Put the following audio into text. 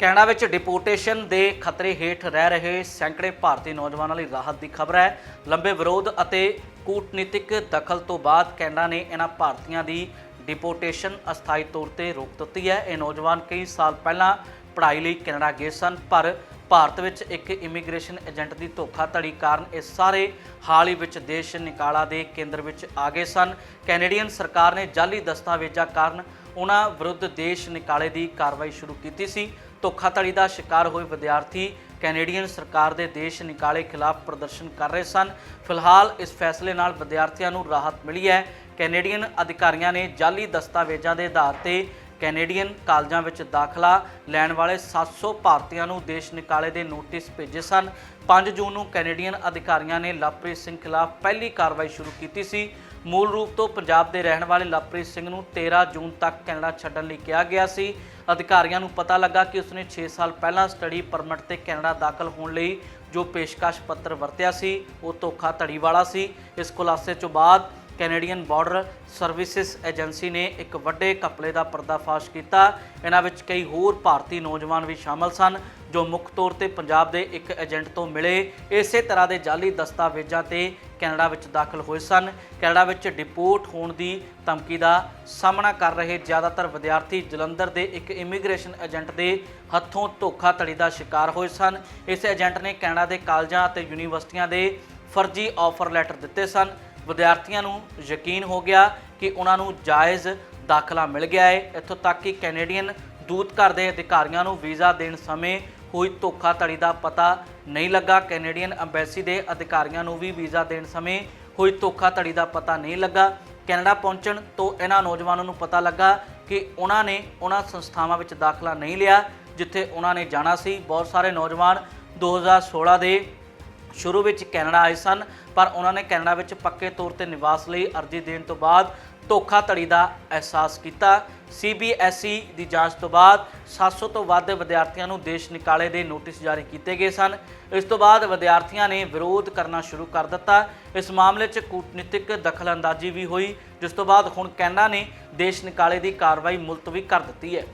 Canada ਵਿੱਚ deportation ਦੇ ਖਤਰੇ ਹੇਠ ਰਹਿ ਰਹੇ ਸੈਂਕੜੇ ਭਾਰਤੀ ਨੌਜਵਾਨਾਂ ਲਈ ਰਾਹਤ ਦੀ ਖਬਰ ਹੈ। ਲੰਬੇ ਵਿਰੋਧ ਅਤੇ ਕੂਟਨੀਤਿਕ ਦਖਲ ਤੋਂ ਬਾਅਦ ਕੈਨੇਡਾ ਨੇ ਇਹਨਾਂ ਭਾਰਤੀਆਂ ਦੀ ਡਿਪੋਰਟੇਸ਼ਨ ਅਸਥਾਈ ਤੌਰ ਤੇ ਰੋਕ ਦਿੱਤੀ ਹੈ। ਇਹ ਨੌਜਵਾਨ ਕਈ ਸਾਲ ਪਹਿਲਾਂ ਪੜ੍ਹਾਈ ਲਈ ਕੈਨੇਡਾ ਗਏ ਸਨ, ਪਰ ਭਾਰਤ ਵਿੱਚ ਇੱਕ ਇਮੀਗ੍ਰੇਸ਼ਨ ਏਜੰਟ ਦੀ ਧੋਖਾਧੜੀ ਕਾਰਨ ਇਹ ਸਾਰੇ ਹਾਲ ਹੀ ਵਿੱਚ ਦੇਸ਼ ਨਿਕਾਲਾ ਦੇ ਕੇਂਦਰ ਵਿੱਚ ਆ ਗਏ ਸਨ। ਕੈਨੇਡੀਅਨ ਸਰਕਾਰ ਨੇ ਜਾਲੀ ਦਸਤਾਵੇਜ਼ਾਂ ਕਾਰਨ ਉਹਨਾਂ ਵਿਰੁੱਧ ਦੇਸ਼ ਨਿਕਾਲੇ ਦੀ ਕਾਰਵਾਈ ਸ਼ੁਰੂ ਕੀਤੀ ਸੀ। ਧੋਖਾਧੜੀ ਦਾ ਸ਼ਿਕਾਰ ਹੋਏ ਵਿਦਿਆਰਥੀ ਕੈਨੇਡੀਅਨ ਸਰਕਾਰ ਦੇ ਦੇਸ਼ ਨਿਕਾਲੇ ਖਿਲਾਫ ਪ੍ਰਦਰਸ਼ਨ ਕਰ ਰਹੇ ਸਨ। ਫਿਲਹਾਲ ਇਸ ਫੈਸਲੇ ਨਾਲ ਵਿਦਿਆਰਥੀਆਂ ਨੂੰ ਰਾਹਤ ਮਿਲੀ ਹੈ। ਕੈਨੇਡੀਅਨ ਅਧਿਕਾਰੀਆਂ ਨੇ ਜਾਲੀ ਦਸਤਾਵੇਜ਼ਾਂ ਦੇ ਆਧਾਰ ਤੇ ਕੈਨੇਡੀਅਨ ਕਾਲਜਾਂ ਵਿੱਚ ਦਾਖਲਾ ਲੈਣ ਵਾਲੇ 700 ਭਾਰਤੀਆਂ ਨੂੰ ਦੇਸ਼ ਨਿਕਾਲੇ ਦੇ ਨੋਟਿਸ ਭੇਜੇ ਸਨ। 5 ਜੂਨ ਨੂੰ ਕੈਨੇਡੀਅਨ ਅਧਿਕਾਰੀਆਂ ਨੇ ਲਵਪ੍ਰੀਤ ਸਿੰਘ ਖਿਲਾਫ ਪਹਿਲੀ ਕਾਰਵਾਈ ਸ਼ੁਰੂ ਕੀਤੀ ਸੀ। ਮੂਲ ਰੂਪ ਤੋਂ ਪੰਜਾਬ ਦੇ ਰਹਿਣ ਵਾਲੇ ਲਵਪ੍ਰੀਤ ਸਿੰਘ ਨੂੰ 13 ਜੂਨ ਤੱਕ ਕੈਨੇਡਾ ਛੱਡਣ ਲਈ ਕਿਹਾ ਗਿਆ ਸੀ। ਅਧਿਕਾਰੀਆਂ ਨੂੰ ਪਤਾ ਲੱਗਾ ਕਿ ਉਸਨੇ 6 ਸਾਲ ਪਹਿਲਾਂ ਸਟੱਡੀ ਪਰਮਿਟ ਤੇ ਕੈਨੇਡਾ ਦਾਖਲ ਹੋਣ ਲਈ ਜੋ ਪੇਸ਼ਕਸ਼ ਪੱਤਰ ਵਰਤਿਆ ਸੀ, ਉਹ ਧੋਖਾਧੜੀ ਵਾਲਾ ਸੀ। ਇਸ ਖੁਲਾਸੇ ਤੋਂ ਬਾਅਦ ਕੈਨੇਡੀਅਨ ਬਾਰਡਰ ਸਰਵਿਸਿਜ਼ ਏਜੰਸੀ ਨੇ ਇੱਕ ਵੱਡੇ ਘਪਲੇ ਦਾ ਪਰਦਾਫਾਸ਼ ਕੀਤਾ। ਇਹਨਾਂ ਵਿੱਚ ਕਈ ਹੋਰ ਭਾਰਤੀ ਨੌਜਵਾਨ ਵੀ ਸ਼ਾਮਲ ਸਨ, ਜੋ ਮੁੱਖ ਤੌਰ ਤੇ ਪੰਜਾਬ ਦੇ ਇੱਕ ਏਜੰਟ ਤੋਂ ਮਿਲੇ। ਇਸੇ ਤਰ੍ਹਾਂ ਦੇ ਜਾਲੀ ਦਸਤਾਵੇਜ਼ਾਂ ਤੇ ਕੈਨੇਡਾ ਵਿੱਚ ਦਾਖਲ ਹੋਏ ਸਨ। ਕੈਨੇਡਾ ਵਿੱਚ ਡਿਪੋਰਟ ਹੋਣ ਦੀ ਧਮਕੀ ਦਾ ਸਾਹਮਣਾ ਕਰ ਰਹੇ ਜ਼ਿਆਦਾਤਰ ਵਿਦਿਆਰਥੀ ਜਲੰਧਰ ਦੇ ਇੱਕ ਇਮੀਗ੍ਰੇਸ਼ਨ ਏਜੰਟ ਦੇ ਹੱਥੋਂ ਧੋਖਾਧੜੀ ਦਾ ਸ਼ਿਕਾਰ ਹੋਏ ਸਨ। ਇਸ ਏਜੰਟ ਨੇ ਕੈਨੇਡਾ ਦੇ ਕਾਲਜਾਂ ਅਤੇ ਯੂਨੀਵਰਸਿਟੀਆਂ ਦੇ ਫਰਜ਼ੀ ਆਫਰ ਲੈਟਰ ਦਿੱਤੇ ਸਨ। ਵਿਦਿਆਰਥੀਆਂ ਨੂੰ ਯਕੀਨ ਹੋ ਗਿਆ ਕਿ ਉਹਨਾਂ ਨੂੰ ਜਾਇਜ਼ ਦਾਖਲਾ ਮਿਲ ਗਿਆ ਹੈ। ਇੱਥੋਂ ਤੱਕ ਕਿ ਕੈਨੇਡੀਅਨ ਦੂਤ ਘਰ ਦੇ ਅਧਿਕਾਰੀਆਂ ਨੂੰ ਵੀਜ਼ਾ ਦੇਣ ਸਮੇਂ ਕੋਈ ਧੋਖਾਧੜੀ ਦਾ ਪਤਾ ਨਹੀਂ ਲੱਗਾ। ਕੈਨੇਡੀਅਨ ਐਮਬੈਸੀ ਦੇ ਅਧਿਕਾਰੀਆਂ ਨੂੰ ਵੀ ਵੀਜ਼ਾ ਦੇਣ ਸਮੇਂ ਕੋਈ ਧੋਖਾਧੜੀ ਦਾ ਪਤਾ ਨਹੀਂ ਲੱਗਾ। ਕੈਨੇਡਾ ਪਹੁੰਚਣ ਤੋਂ ਇਹਨਾਂ ਨੌਜਵਾਨਾਂ ਨੂੰ ਪਤਾ ਲੱਗਾ ਕਿ ਉਹਨਾਂ ਨੇ ਉਹਨਾਂ ਸੰਸਥਾਵਾਂ ਵਿੱਚ ਦਾਖਲਾ ਨਹੀਂ ਲਿਆ, ਜਿੱਥੇ ਉਹਨਾਂ ਨੇ ਜਾਣਾ ਸੀ। ਬਹੁਤ ਸਾਰੇ ਨੌਜਵਾਨ 2016 ਦੇ ਸ਼ੁਰੂ ਵਿੱਚ ਕੈਨੇਡਾ ਆਏ ਸਨ, ਪਰ ਉਹਨਾਂ ਨੇ ਕੈਨੇਡਾ ਵਿੱਚ ਪੱਕੇ ਤੌਰ ਤੇ ਨਿਵਾਸ ਲਈ ਅਰਜ਼ੀ ਦੇਣ ਤੋਂ ਬਾਅਦ ਧੋਖਾਧੜੀ ਦਾ ਅਹਿਸਾਸ ਕੀਤਾ। CBSE ਦੀ ਜਾਂਚ ਤੋਂ ਬਾਅਦ 700 ਤੋਂ ਵੱਧ ਵਿਦਿਆਰਥੀਆਂ ਨੂੰ ਦੇਸ਼ ਨਿਕਾਲੇ ਦੇ ਨੋਟਿਸ ਜਾਰੀ ਕੀਤੇ ਗਏ ਸਨ। ਇਸ ਤੋਂ ਬਾਅਦ ਵਿਦਿਆਰਥੀਆਂ ਨੇ ਵਿਰੋਧ ਕਰਨਾ ਸ਼ੁਰੂ ਕਰ ਦਿੱਤਾ। ਇਸ ਮਾਮਲੇ 'ਚ ਕੂਟਨੀਤਿਕ ਦਖਲਅੰਦਾਜ਼ੀ ਵੀ ਹੋਈ, ਜਿਸ ਤੋਂ ਬਾਅਦ ਹੁਣ ਕੈਨੇਡਾ ਨੇ ਦੇਸ਼ ਨਿਕਾਲੇ ਦੀ ਕਾਰਵਾਈ ਮੁਲਤਵੀ ਕਰ ਦਿੱਤੀ ਹੈ।